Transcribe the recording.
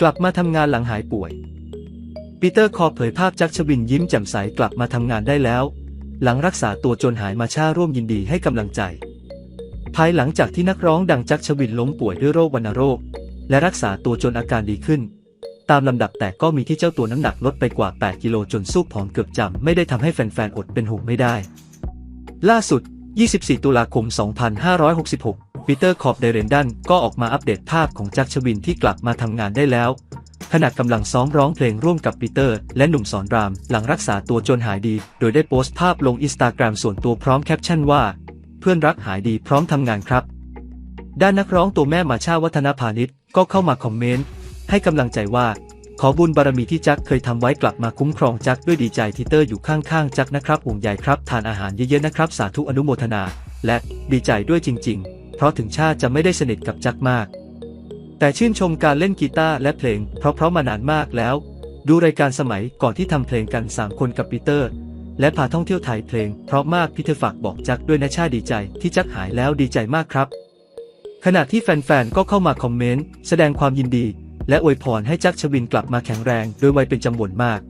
กลับมาทำงานหลังหายป่วย ปีเตอร์คอเผยภาพจักชวินยิ้มแจ่มใสกลับมาทำงานได้แล้ว หลังรักษาตัวจนหายมาช่าร่วมยินดีให้กำลังใจ ภายหลังจากที่นักร้องดังจักชวินล้มป่วยด้วยโรควัณโรค และรักษาตัวจนอาการดีขึ้น ตามลำดับแต่ก็มีที่เจ้าตัวน้ำหนักลดไปกว่า 8 กิโลจนสู้ผอมเกือบจำไม่ได้ทำให้แฟนๆอดเป็นห่วงไม่ได้ ล่าสุด 24 ตุลาคม 2566 ปีเตอร์คอบเดเรนดันก็ออกมาอัปเดตภาพของจักชวินที่กลับมาทำงานได้แล้ว ขณะกำลังซ้อมร้องเพลงร่วมกับปีเตอร์ และหนุ่มสอนราม หลังรักษาตัวจนหายดี โดยได้โพสต์ภาพลงอินสตาแกรมส่วนตัวพร้อมแคปชั่นว่า เพื่อนรักหายดีพร้อมทำงานครับ ด้านนักร้องตัวแม่มาชาวัฒนพาณิชย์ก็เข้ามาคอมเมนต์ให้กำลังใจว่า ขอบุญบารมีที่จักเคยทำไว้กลับมาคุ้มครองจักด้วยดีใจที่เตอร์อยู่ข้างๆจักนะครับห่วงใยครับ ทานอาหารเยอะๆนะครับ สาธุอนุโมทนา และดีใจด้วยจริง ๆ เพราะถึงชาติจะไม่ได้สนิทกับจักมาก แต่ชื่นชมการเล่นกีตาร์และเพลง เพราะเพราะมานานมากแล้ว ดูรายการสมัยก่อนที่ทำเพลงกันสามคนกับปีเตอร์และพาท่องเที่ยวไทยเพลง เพราะมากพีเธอฝากบอกจักด้วยนะชาดีใจที่จักหายแล้วดีใจมากครับ ขณะที่แฟนๆก็เข้ามาคอมเมนต์แสดงความยินดี และอวยพรให้จักรชวินกลับมาแข็งแรงโดยวัยเป็นจำนวนมาก